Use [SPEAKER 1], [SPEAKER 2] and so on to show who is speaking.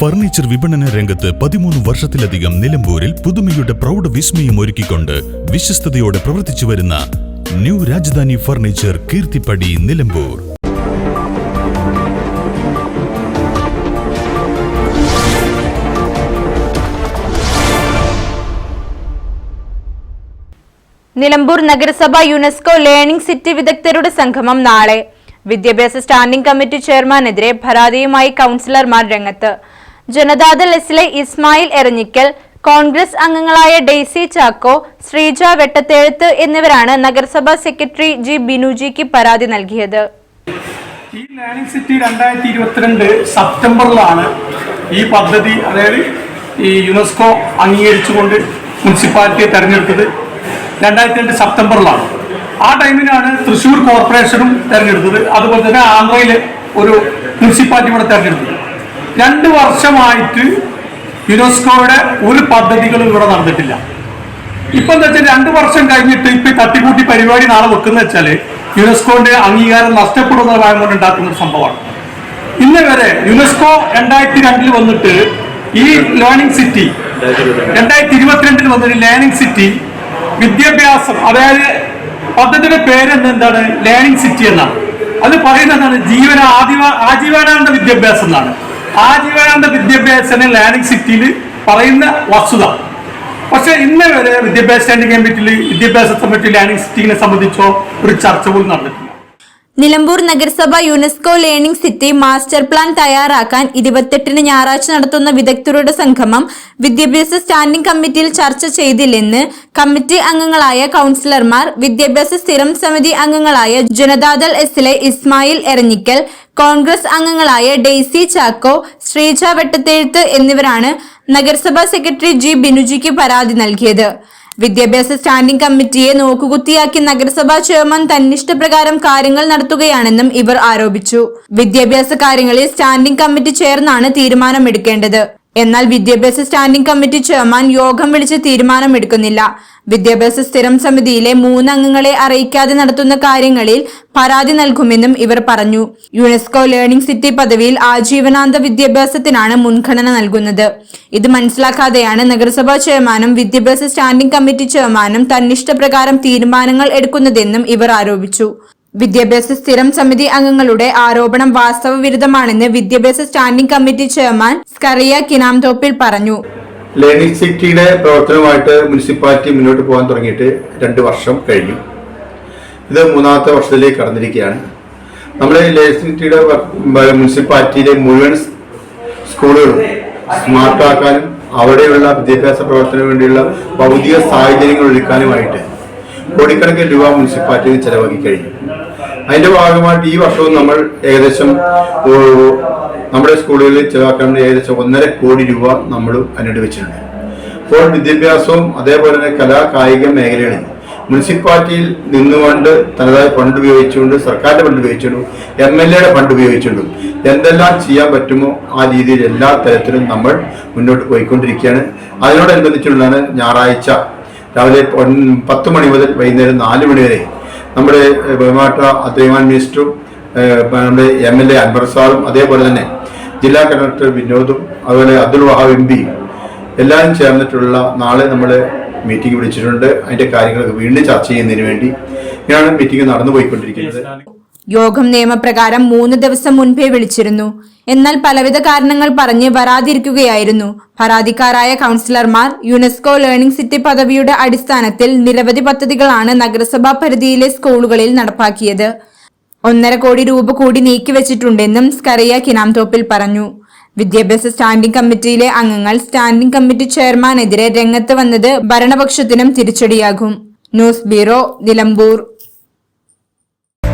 [SPEAKER 1] Furniture വിപണന രംഗത്ത് പതിമൂന്ന് വർഷത്തിലധികം നിലമ്പൂരിൽ പുതുമയുടെ പ്രൗഢ വിസ്മയം ഒരുക്കിക്കൊണ്ട് വിശ്വസ്തയോടെ പ്രവർത്തിച്ചു വരുന്ന ന്യൂ രാജധാനി ഫർണിച്ചർ കീർത്തിപ്പടി നിലമ്പൂർ.
[SPEAKER 2] നിലമ്പൂർ നഗരസഭ യുനെസ്കോ ലേണിംഗ് സിറ്റി വിദഗ്ധരുടെ സംഗമം നാളെ. വിദ്യാഭ്യാസ സ്റ്റാൻഡിംഗ് കമ്മിറ്റി ചെയർമാനെതിരെ പരാതിയുമായി കൗൺസിലർമാർ രംഗത്ത്. ജനതാദൾ എസിലെ ഇസ്മായിൽ എറഞ്ഞിക്കൽ കോൺഗ്രസ് അംഗങ്ങളായ ഡെയ്സി ചാക്കോ ശ്രീജ വെട്ടത്തേഴുത്ത് എന്നിവരാണ് നഗരസഭാ സെക്രട്ടറി ജി ബിനുജിക്ക് പരാതി നൽകിയത്.
[SPEAKER 3] ഈ ലേണിംഗ് സിറ്റി രണ്ടായിരത്തി ഇരുപത്തിരണ്ട് സെപ്റ്റംബറിലാണ് ഈ പദ്ധതി അതായത് ഈ യുനെസ്കോ അംഗീകരിച്ചുകൊണ്ട് മുനിസിപ്പാലിറ്റിയെ തെരഞ്ഞെടുത്തത് രണ്ടായിരത്തി രണ്ട് സെപ്റ്റംബറിലാണ്. ആ ടൈമിനാണ് തൃശ്ശൂർ കോർപ്പറേഷനും തെരഞ്ഞെടുത്തത്. അതുപോലെ തന്നെ ആന്ധ്രയിലെ ഒരു മുനിസിപ്പാലിറ്റി കൂടെ തെരഞ്ഞെടുത്തത്. രണ്ട് വർഷമായിട്ട് യുനെസ്കോയുടെ ഒരു പദ്ധതികളും ഇവിടെ നടന്നിട്ടില്ല. ഇപ്പൊ എന്താ വെച്ചാൽ രണ്ടു വർഷം കഴിഞ്ഞിട്ട് ഇപ്പൊ തട്ടിക്കൂട്ടി പരിപാടി നാളെ വെക്കുന്ന വെച്ചാൽ യുനെസ്കോന്റെ അംഗീകാരം നഷ്ടപ്പെടുന്ന ഭയം കൊണ്ട് ഉണ്ടാക്കുന്ന ഒരു സംഭവമാണ്. ഇന്ന് വരെ യുനെസ്കോ രണ്ടായിരത്തി രണ്ടിൽ വന്നിട്ട് ഈ ലേണിംഗ് സിറ്റി രണ്ടായിരത്തി ഇരുപത്തിരണ്ടിൽ വന്നിട്ട് ലേണിംഗ് സിറ്റി വിദ്യാഭ്യാസം അതായത് പദ്ധതിയുടെ പേര് എന്താണ്? ലേണിംഗ് സിറ്റി എന്നാണ്. അത് പറയുന്നത് എന്താണ്? ജീവന ആദിവ ആജീവനാനന്ദ വിദ്യാഭ്യാസം എന്നാണ്. ആജീവനാനന്ദ വിദ്യാഭ്യാസനെ ലേണിംഗ് സിറ്റിയിൽ പറയുന്ന വസ്തുത. പക്ഷെ ഇന്നേ വരെ വിദ്യാഭ്യാസ സ്റ്റാൻഡിംഗ് കമ്മിറ്റിയിൽ വിദ്യാഭ്യാസത്തെ പറ്റി ലേണിംഗ് സിറ്റിനെ സംബന്ധിച്ചോ ഒരു ചർച്ച പോലും നടന്നിട്ടില്ല.
[SPEAKER 2] നിലമ്പൂർ നഗരസഭ UNESCO learning city master plan തയ്യാറാക്കാൻ ഇരുപത്തെട്ടിന് ഞായറാഴ്ച നടത്തുന്ന വിദഗ്ധരുടെ സംഗമം വിദ്യാഭ്യാസ സ്റ്റാൻഡിംഗ് കമ്മിറ്റിയിൽ ചർച്ച ചെയ്തില്ലെന്ന് കമ്മിറ്റി അംഗങ്ങളായ കൗൺസിലർമാർ വിദ്യാഭ്യാസ സ്ഥിരം സമിതി അംഗങ്ങളായ ജനതാദൾ എസിലെ ഇസ്മായിൽ എറഞ്ഞിക്കൽ കോൺഗ്രസ് അംഗങ്ങളായ ഡെയ്സി ചാക്കോ ശ്രീജ വെട്ടത്തെഴുത്ത് എന്നിവരാണ് നഗരസഭാ സെക്രട്ടറി ജി ബിനുജിക്ക് പരാതി നൽകിയത്. വിദ്യാഭ്യാസ സ്റ്റാൻഡിംഗ് കമ്മിറ്റിയെ നോക്കുകുത്തിയാക്കി നഗരസഭാ ചെയർമാൻ തന്നിഷ്ടപ്രകാരം കാര്യങ്ങൾ നടത്തുകയാണെന്നും ഇവർ ആരോപിച്ചു. വിദ്യാഭ്യാസ കാര്യങ്ങളിൽ സ്റ്റാൻഡിംഗ് കമ്മിറ്റി ചേർന്നാണ് തീരുമാനമെടുക്കേണ്ടത്. എന്നാൽ വിദ്യാഭ്യാസ സ്റ്റാൻഡിംഗ് കമ്മിറ്റി ചെയർമാൻ യോഗം വിളിച്ച് തീരുമാനമെടുക്കുന്നില്ല. വിദ്യാഭ്യാസ സ്ഥിരം സമിതിയിലെ മൂന്നംഗങ്ങളെ അറിയിക്കാതെ നടത്തുന്ന കാര്യങ്ങളിൽ പരാതി നൽകുമെന്നും ഇവർ പറഞ്ഞു. യുനെസ്കോ ലേണിംഗ് സിറ്റി പദവിയിൽ ആജീവനാന്ത വിദ്യാഭ്യാസത്തിനാണ് മുൻഗണന നൽകുന്നത്. ഇത് മനസ്സിലാക്കാതെയാണ് നഗരസഭാ ചെയർമാനും വിദ്യാഭ്യാസ സ്റ്റാൻഡിംഗ് കമ്മിറ്റി ചെയർമാനും തന്നിഷ്ടപ്രകാരം തീരുമാനങ്ങൾ എടുക്കുന്നതെന്നും ഇവർ ആരോപിച്ചു. വിദ്യാഭ്യാസ സ്ഥിരം സമിതി അംഗങ്ങളുടെ ആരോപണം വാസ്തവ വിരുദ്ധമാണെന്ന് വിദ്യാഭ്യാസ standing committee chairman Skaria Kinamthoppil പറഞ്ഞു.
[SPEAKER 4] ലേണിംഗ് സിറ്റിയുടെ പ്രവർത്തനമായിട്ട് മുനിസിപ്പാലിറ്റി മുന്നോട്ട് പോകാൻ തുടങ്ങിയിട്ട് രണ്ട് വർഷം കഴിഞ്ഞു. ഇത് മൂന്നാമത്തെ വർഷത്തിലേക്ക് കടന്നിരിക്കുകയാണ്. നമ്മുടെ ലേണിംഗ് സിറ്റിയുടെ മുനിസിപ്പാലിറ്റിയിലെ മുഴുവൻ സ്കൂളുകളും സ്മാർട്ടാക്കാനും അവിടെയുള്ള വിദ്യാഭ്യാസ പ്രവർത്തനത്തിന് വേണ്ടിയുള്ള ഭൗതിക സാഹചര്യങ്ങൾ ഒരുക്കാനുമായിട്ട് കോടിക്കണക്കിന് രൂപ മുനിസിപ്പാലിറ്റിയിൽ ചെലവാക്കി കഴിഞ്ഞു. അതിന്റെ ഭാഗമായിട്ട് ഈ വർഷവും നമ്മൾ ഏകദേശം നമ്മുടെ സ്കൂളുകളിൽ ചെലവാക്കാൻ ഏകദേശം ഒന്നര കോടി രൂപ നമ്മൾ അനുവദിച്ചിട്ടുണ്ട് അപ്പോൾ വിദ്യാഭ്യാസവും അതേപോലെ തന്നെ കലാ കായിക മേഖലകളിൽ മുനിസിപ്പാലിറ്റിയിൽ നിന്നുകൊണ്ട് തനതായ ഫണ്ട് ഉപയോഗിച്ചുകൊണ്ട് സർക്കാരിന്റെ ഫണ്ട് ഉപയോഗിച്ചുകൊണ്ടും എം എൽ എയുടെ ഫണ്ട് ഉപയോഗിച്ചുകൊണ്ടും എന്തെല്ലാം ചെയ്യാൻ പറ്റുമോ ആ രീതിയിൽ എല്ലാ തരത്തിലും നമ്മൾ മുന്നോട്ട് പോയിക്കൊണ്ടിരിക്കുകയാണ്. അതിനോടനുബന്ധിച്ചുള്ളതാണ് ഞായറാഴ്ച. രാവിലെ പത്ത് മണി മുതൽ വൈകുന്നേരം നാല് മണി വരെ നമ്മുടെ ബഹുമാനപ്പെട്ട അദ്വൈമാൻ മിനിസ്റ്ററും നമ്മുടെ എം എൽ എ അൻവർ സാറും അതേപോലെ തന്നെ ജില്ലാ കളക്ടർ വിനോദും അതുപോലെ അബ്ദുൾ വഹാബ് എം പിയും എല്ലാവരും ചേർന്നിട്ടുള്ള നാളെ നമ്മൾ മീറ്റിംഗ് വിളിച്ചിട്ടുണ്ട്. അതിന്റെ കാര്യങ്ങളൊക്കെ വീണ്ടും ചർച്ച ചെയ്യുന്നതിന് വേണ്ടി ഇങ്ങനെയാണ് മീറ്റിംഗ് നടന്നു പോയിക്കൊണ്ടിരിക്കുന്നത്
[SPEAKER 2] യോഗം നിയമപ്രകാരം മൂന്ന് ദിവസം മുൻപേ വിളിച്ചിരുന്നു. എന്നാൽ പലവിധ കാരണങ്ങൾ പറഞ്ഞ് വരാതിരിക്കുകയായിരുന്നു. പരാതിക്കാരായ കൗൺസിലർമാർ യുനെസ്കോ ലേണിംഗ് സിറ്റി പദവിയുടെ അടിസ്ഥാനത്തിൽ നിരവധി പദ്ധതികളാണ് നഗരസഭാ പരിധിയിലെ സ്കൂളുകളിൽ നടപ്പാക്കിയത്. ഒന്നര കോടി രൂപ കൂടി നീക്കിവെച്ചിട്ടുണ്ടെന്നും സ്കറിയ കിനാംതോപ്പിൽ പറഞ്ഞു. വിദ്യാഭ്യാസ സ്റ്റാൻഡിംഗ് കമ്മിറ്റിയിലെ അംഗങ്ങൾ സ്റ്റാൻഡിംഗ് കമ്മിറ്റി ചെയർമാനെതിരെ രംഗത്ത് വന്നത് ഭരണപക്ഷത്തിനും തിരിച്ചടിയാകും. News bureau Nilambur.